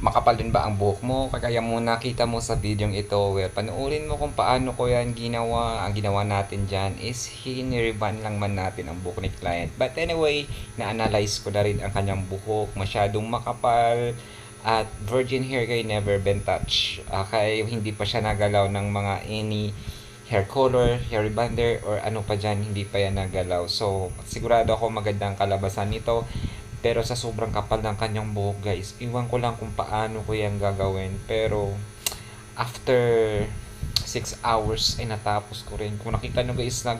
makapal din ba ang buhok mo? Kaya mo nakita mo sa video ito, well, panoorin mo kung paano ko yan ginawa. Ang ginawa natin dyan is hiniriban lang man natin ang buhok ni client. But anyway, na-analyze ko na rin ang kanyang buhok. Masyadong makapal at virgin hair kay never been touched. Ah, kaya hindi pa siya nagalaw ng mga any hair color, hair rebonder, or ano pa dyan, hindi pa yan nagalaw. So, sigurado ako magandang kalabasan nito. Pero sa sobrang kapal ng kanyang buhok guys, iwan ko lang kung paano ko yan gagawin. Pero after 6 hours ay natapos ko rin. Kung nakita nyo guys, nag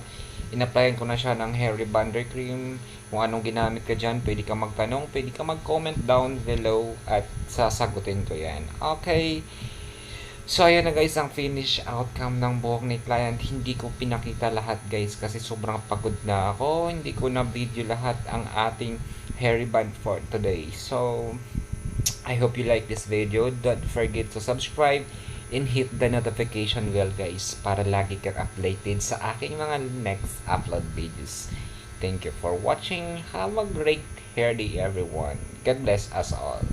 in-applyan ko na siya ng hair rebonder cream. Kung anong ginamit ka dyan, pwede ka magtanong, pwede ka mag-comment down below at sasagutin ko yan. Okay. So, ayan na guys ang finish outcome ng buhok ni client. Hindi ko pinakita lahat guys kasi sobrang pagod na ako. Hindi ko na video lahat ang ating hairy band for today. So, I hope you like this video. Don't forget to subscribe and hit the notification bell guys para lagi kang updated sa aking mga next upload videos. Thank you for watching. Have a great hair day everyone. God bless us all.